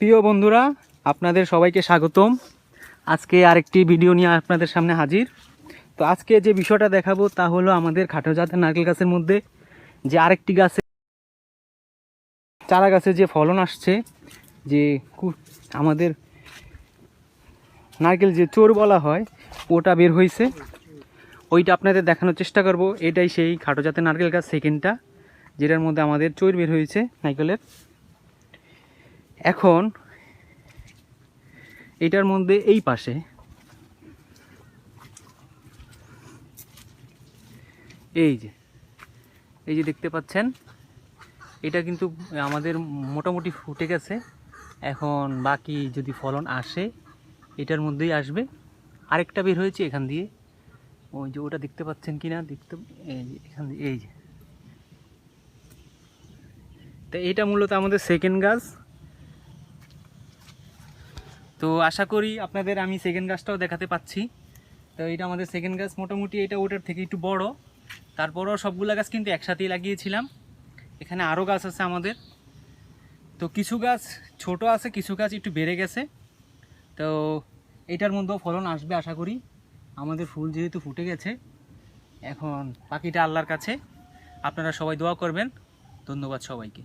প্রিয় বন্ধুরা, আপনাদের সবাইকে স্বাগতম। আজকে আরেকটি ভিডিও নিয়ে আপনাদের সামনে হাজির। তো আজকে যে বিষয়টা দেখাবো তা হলো আমাদের খাটো জাতের নারকেল গাছের মধ্যে যে আরেকটি গাছে চারা গাছে যে ফলন আসছে, যে আমাদের নারকেল যে চোর বলা হয়, ওটা বের হয়েছে ওইটা আপনাদের দেখানোর চেষ্টা করব। এটাই সেই খাটো জাতের নারকেল গাছ সেকেন্ডটা, যেটার মধ্যে আমাদের চোর বের হয়েছে নারকেলের। এখন এটার মধ্যে এই পাশে এই যে এই যে দেখতে পাচ্ছেন, এটা কিন্তু আমাদের মোটামুটি ফুটে গেছে। এখন বাকি যদি ফলন আসে, এটার মধ্যেই আসবে। আরেকটা বের হয়েছে এখান দিয়ে। ওই যে ওটা দেখতে পাচ্ছেন কি না দেখতে এখান দিয়ে, এই যে। তো এটা মূলত আমাদের সেকেন্ড গাছ। তো আশা করি আপনাদের আমি সেকেন্ড গাছটাও দেখাতে পাচ্ছি। তো এটা আমাদের সেকেন্ড গাছ, মোটামুটি এটা ওটার থেকে একটু বড়। তারপরও সবগুলা গাছ কিন্তু একসাথেই লাগিয়েছিলাম। এখানে আরও গাছ আছে আমাদের। তো কিছু গাছ ছোট আছে, কিছু গাছ একটু বেড়ে গেছে। তো এটার মধ্যেও ফলন আসবে আশা করি। আমাদের ফুল যেহেতু ফুটে গেছে, এখন পাখিটা আল্লাহর কাছে। আপনারা সবাই দোয়া করবেন। ধন্যবাদ সবাইকে।